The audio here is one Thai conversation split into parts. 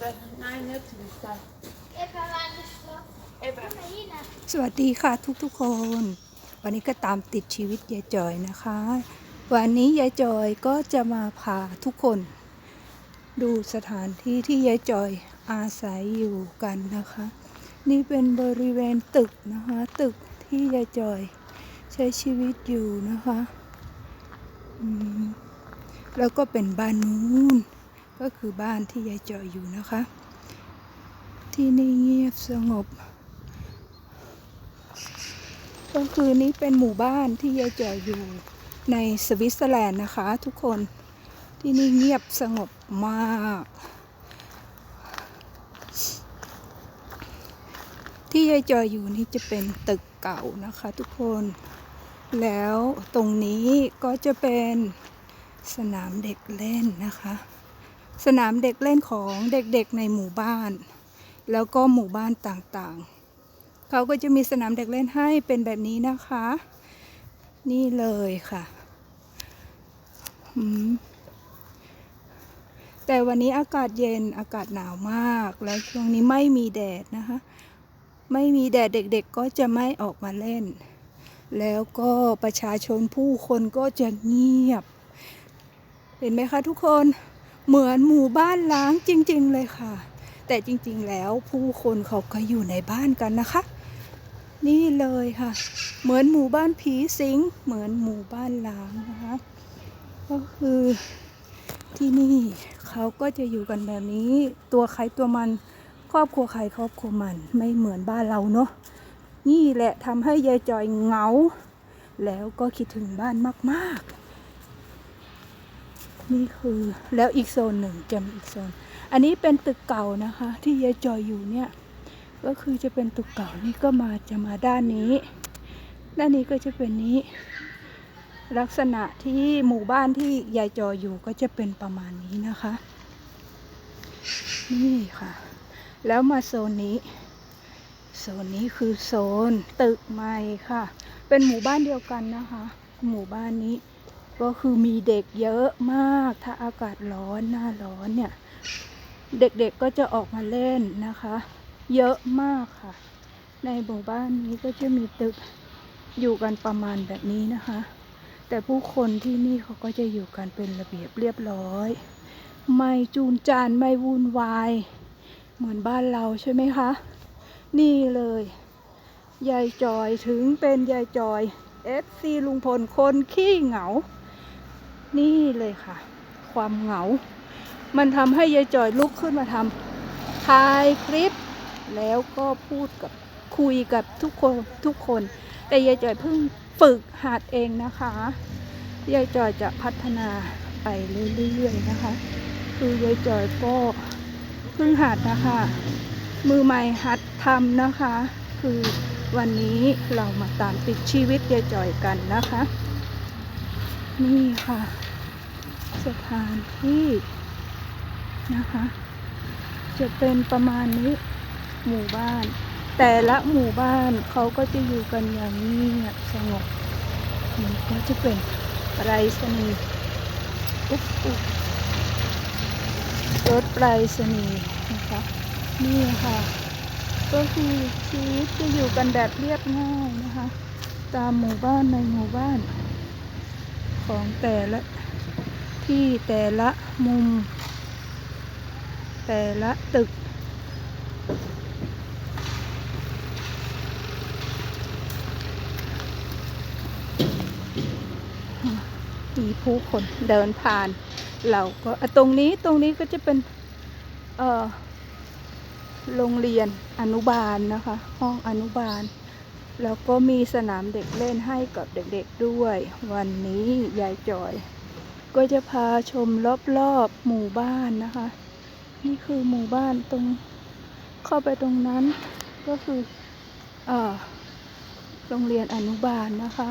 dat Nein, net daar. Even aan de slag. Even. Kom maar hier naar. สวัสดีค่ะทุกๆคน วันนี้ก็ตามติดชีวิตยายจอยนะคะ วันนี้ยายจอยก็จะมาพาทุกคน ดูสถานที่ที่ยายจอยอาศัยอยู่กันนะคะ นี่เป็นบริเวณตึกนะคะ ตึกที่ยายจอยใช้ชีวิตอยู่นะคะอืมแล้วก็เป็นบ้านนู้น ก็คือบ้านที่ยายเจอยอยู่นะคะ ที่นี่เงียบสงบ ก็คือนี้เป็นหมู่บ้านที่ยายเจอยอยู่ในสวิตเซอร์แลนด์นะคะ ทุกคนที่นี่เงียบสงบมาก ที่ยายจอยอยู่นี่จะเป็นตึกเก่านะคะทุกคน แล้วตรงนี้ก็จะเป็นสนามเด็กเล่นนะคะ สนามเด็กเล่นของเด็กๆในหมู่บ้าน แล้วก็หมู่บ้านต่างๆ เขาก็จะมีสนามเด็กเล่นให้เป็นแบบนี้นะคะ นี่เลยค่ะแต่วันนี้อากาศเย็นอากาศหนาวมาก แล้วช่วงนี้ไม่มีแดดนะคะ ไม่มีแดดเด็กๆก็จะไม่ออกมาเล่น แล้วก็ประชาชนผู้คนก็จะเงียบ เห็นไหมคะทุกคน เหมือนหมู่บ้านล้างจริง ๆ เลยค่ะ แต่จริง ๆ แล้วผู้คนเขาก็อยู่ในบ้านกันนะคะ นี่เลยค่ะ เหมือนหมู่บ้านผีสิง เหมือนหมู่บ้านล้างนะคะ ก็คือที่นี่เขาก็จะอยู่กันแบบนี้ ตัวใครตัวมันครอบครัวใครครอบครัวมันไม่เหมือนบ้านเราเนาะนี่แหละทำให้ยายจอยเหงา แล้วก็คิดถึงบ้านมาก ๆ นี่คือแล้วอีกโซนหนึ่งจะมีอีกโซน อันนี้เป็นตึกเก่านะคะ ที่ยายจอยอยู่เนี่ย ก็คือจะเป็นตึกเก่านี่ก็มาจะมาด้านนี้ ด้านนี้ก็จะเป็นนี้ ลักษณะที่หมู่บ้านที่ยายจอยอยู่ก็จะเป็นประมาณนี้นะคะ นี่ค่ะ แล้วมาโซนนี้ โซนนี้คือโซนตึกใหม่ค่ะ เป็นหมู่บ้านเดียวกันนะคะ หมู่บ้านนี้ ก็คือมีเด็กเยอะมาก ถ้าอากาศร้อนหน้าร้อนเนี่ย เด็กๆก็จะออกมาเล่นนะคะ เยอะมากค่ะ ในหมู่บ้านนี้ก็จะมีตึกอยู่กันประมาณแบบนี้นะคะ แต่ผู้คนที่นี่เขาก็จะอยู่กันเป็นระเบียบเรียบร้อย ไม่จูนจานไม่วุ่นวาย เหมือนบ้านเราใช่ไหมคะ นี่เลยยายจอยถึงเป็นยายจอยเอฟซีลุงพลคนขี้เหงา นี่เลยค่ะ ความเหงา มันทำให้ยายจอยลุกขึ้นมาทำถ่ายคลิป แล้วก็พูดกับคุยกับทุกคนทุกคน แต่ยายจอยเพิ่งฝึกหัดเองนะคะยายจอยจะพัฒนาไปเรื่อยๆนะคะ คือยายจอยก็เพิ่งหัดนะคะ มือใหม่หัดทำนะคะ คือวันนี้เรามาตามติดชีวิตยายจอยกันนะคะ นี่ค่ะ สถานที่นะคะ จะเป็นประมาณนี้หมู่บ้าน แต่ละหมู่บ้านเขาก็จะอยู่กันอย่างเงียบสงบนี่ก็จะเป็นไรษณีอุ๊บอุ๊บรถไรษณีย์นะคะนี่ค่ะ ก็คือชีวิตจะอยู่กันแบบเรียบง่ายนะคะ ตามหมู่บ้านในหมู่บ้าน ของแต่ละที่แต่ละมุม แต่ละตึก มีผู้คนเดินผ่าน เราก็ตรงนี้ตรงนี้ก็จะเป็น เอ่อ โรงเรียนอนุบาลนะคะ ห้องอนุบาล แล้วก็มีสนามเด็กเล่นให้กับเด็กๆด้วย วันนี้ยายจอย ก็จะพาชมรอบๆหมู่บ้านนะคะ นี่คือหมู่บ้านตรงเข้าไปตรงนั้น ก็คืออ่อโรงเรียนอนุบาลนะคะ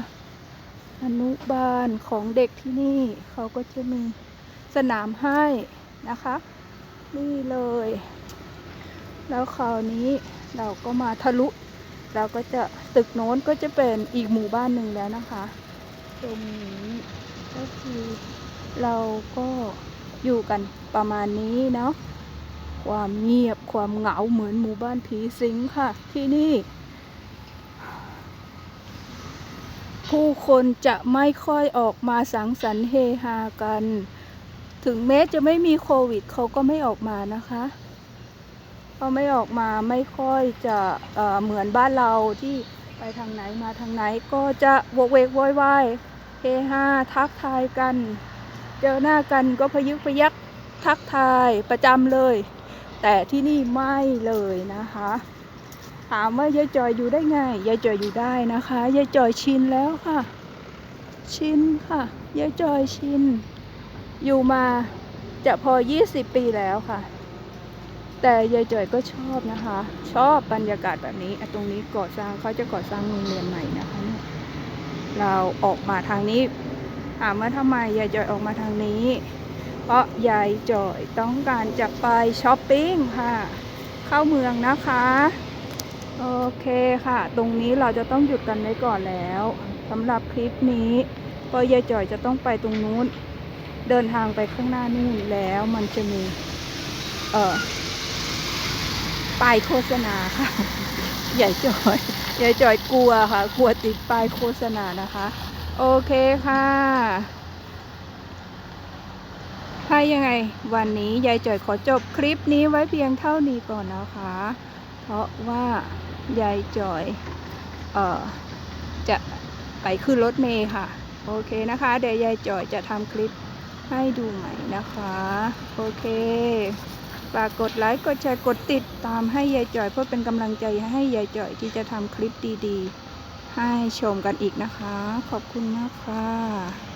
อนุบาลของเด็กที่นี่ เขาก็จะมีสนามให้นะคะ นี่เลย แล้วคราวนี้เราก็มาทะลุเราก็จะ ตึกโน้นก็จะเป็นอีกหมู่บ้านหนึ่งแล้วนะคะ ตรงนี้ก็คือเราก็อยู่กันประมาณนี้เนาะความเงียบความเหงาเหมือนหมู่บ้านผีสิงค่ะ ที่นี่ ผู้คนจะไม่ค่อยออกมาสังสรรค์เฮฮากัน ถึงแม้จะไม่มีโควิดเขาก็ไม่ออกมานะคะเขาไม่ออกมาไม่ค่อยจะเเหมือนบ้านเราที่ ไปทางไหนมาทางไหนก็จะโวกเวกโวยวายเฮฮาทักทายกัน เจอหน้ากันก็พยึกพยักทักทายประจำเลย แต่ที่นี่ไม่เลยนะคะ ถามว่ายายจอยอยู่ได้ไงยายจอยอยู่ได้นะคะยายจอยชินแล้วค่ะ ชินค่ะยายจอยชิน อยู่มาจะพอ 20 ปีแล้วค่ะ แต่ยายจอยก็ชอบนะคะ ชอบบรรยากาศแบบนี้ตรงนี้ก่อสร้างเขาจะก่อสร้างโรงเรียนใหม่นะคะ เราออกมาทางนี้ถามว่าทำไมยายจอยออกมาทางนี้ เพราะยายจอยต้องการจะไปช้อปปิ้งค่ะ เข้าเมืองนะคะโอเคค่ะ ตรงนี้เราจะต้องหยุดกันไว้ก่อนแล้วสำหรับคลิปนี้เพราะยายจ่อยจะต้องไปตรงนู้น เดินทางไปข้างหน้านู่นแล้วมันจะมี เอ่อ ป้ายโฆษณาค่ะยายจอยยายจอยกลัวค่ะ กลัวติดป้ายโฆษณานะคะ โอเคค่ะถ้ายังไงวันนี้ยายจอยขอจบคลิปนี้ไว้เพียงเท่านี้ก่อนนะคะ เพราะว่ายายจอยเอ่อจะไปขึ้นรถเมย์ค่ะ โอเคนะคะ เดี๋ยวยายจอยจะทำคลิปให้ดูใหม่นะคะ โอเค ฝากกดไลค์กดแชร์กดติดตามให้ยายจ่อยเพื่อเป็นกำลังใจให้ยายจ่อยที่จะทำคลิปดีๆ ให้ชมกันอีกนะคะ ขอบคุณมากค่ะ